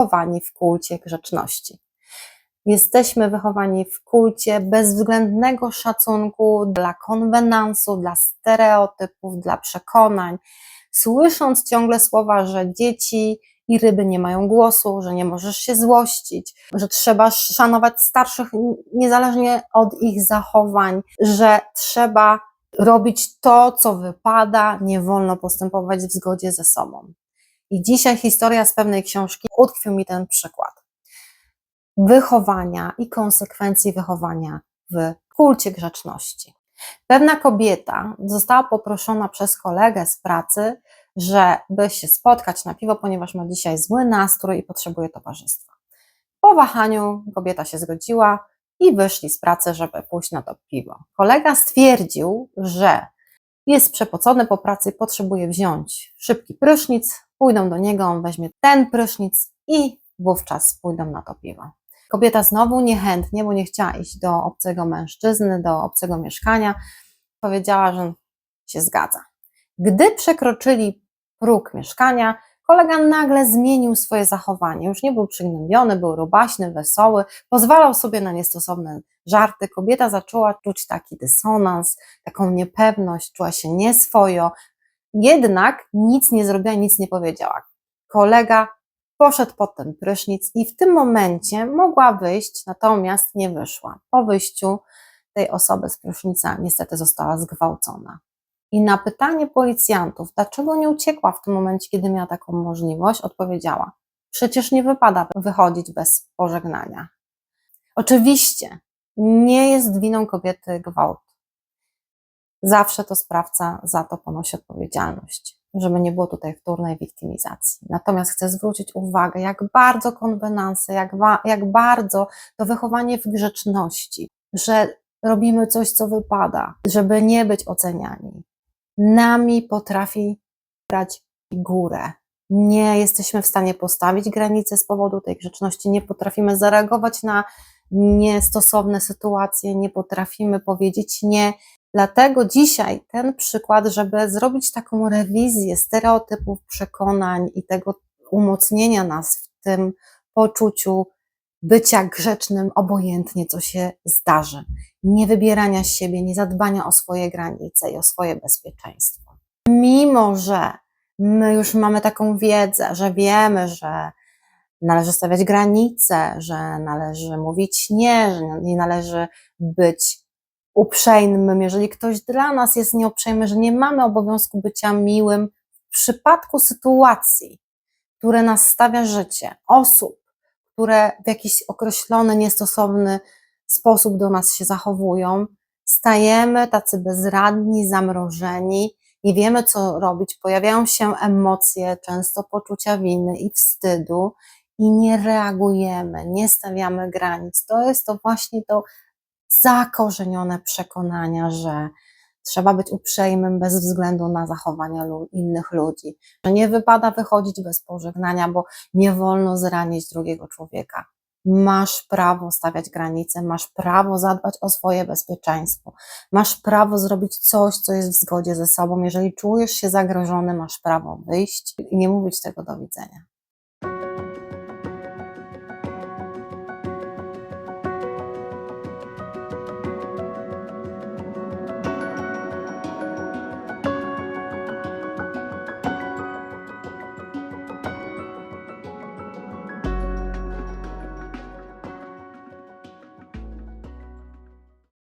wychowani w kulcie grzeczności. Jesteśmy wychowani w kulcie bezwzględnego szacunku dla konwenansu, dla stereotypów, dla przekonań. Słysząc ciągle słowa, że dzieci i ryby nie mają głosu, że nie możesz się złościć, że trzeba szanować starszych niezależnie od ich zachowań, że trzeba robić to, co wypada, nie wolno postępować w zgodzie ze sobą. I dzisiaj historia z pewnej książki utkwił mi ten przykład wychowania i konsekwencji wychowania w kulcie grzeczności. Pewna kobieta została poproszona przez kolegę z pracy, żeby się spotkać na piwo, ponieważ ma dzisiaj zły nastrój i potrzebuje towarzystwa. Po wahaniu kobieta się zgodziła i wyszli z pracy, żeby pójść na to piwo. Kolega stwierdził, że jest przepocony po pracy i potrzebuje wziąć szybki prysznic, pójdą do niego, on weźmie ten prysznic i wówczas pójdą na to piwo. Kobieta znowu niechętnie, bo nie chciała iść do obcego mężczyzny, do obcego mieszkania, powiedziała, że się zgadza. Gdy przekroczyli próg mieszkania, kolega nagle zmienił swoje zachowanie. Już nie był przygnębiony, był rubaśny, wesoły, pozwalał sobie na niestosowne żarty. Kobieta zaczęła czuć taki dysonans, taką niepewność, czuła się nieswojo. Jednak nic nie zrobiła, nic nie powiedziała. Kolega poszedł pod ten prysznic i w tym momencie mogła wyjść, natomiast nie wyszła. Po wyjściu tej osoby z prysznica niestety została zgwałcona. I na pytanie policjantów, dlaczego nie uciekła w tym momencie, kiedy miała taką możliwość, odpowiedziała: Przecież nie wypada wychodzić bez pożegnania. Oczywiście nie jest winą kobiety gwałt. Zawsze to sprawca za to ponosi odpowiedzialność, żeby nie było tutaj wtórnej wiktymizacji. Natomiast chcę zwrócić uwagę, jak bardzo konwenanse, jak, jak bardzo to wychowanie w grzeczności, że robimy coś, co wypada, żeby nie być oceniani, nami potrafi brać górę. Nie jesteśmy w stanie postawić granicy z powodu tej grzeczności, nie potrafimy zareagować na niestosowne sytuacje, nie potrafimy powiedzieć nie. Dlatego dzisiaj ten przykład, żeby zrobić taką rewizję stereotypów, przekonań i tego umocnienia nas w tym poczuciu bycia grzecznym, obojętnie co się zdarzy, nie wybierania siebie, nie zadbania o swoje granice i o swoje bezpieczeństwo. Mimo, że my już mamy taką wiedzę, że wiemy, że należy stawiać granice, że należy mówić nie, że nie należy być uprzejmym, jeżeli ktoś dla nas jest nieuprzejmy, że nie mamy obowiązku bycia miłym w przypadku sytuacji, które nas stawia życie, osób, które w jakiś określony, niestosowny sposób do nas się zachowują, stajemy tacy bezradni, zamrożeni, nie wiemy co robić, pojawiają się emocje, często poczucia winy i wstydu, i nie reagujemy, nie stawiamy granic. To jest to właśnie to zakorzenione przekonania, że trzeba być uprzejmym bez względu na zachowania innych ludzi, że nie wypada wychodzić bez pożegnania, bo nie wolno zranić drugiego człowieka. Masz prawo stawiać granice, masz prawo zadbać o swoje bezpieczeństwo, masz prawo zrobić coś, co jest w zgodzie ze sobą. Jeżeli czujesz się zagrożony, masz prawo wyjść i nie mówić tego do widzenia.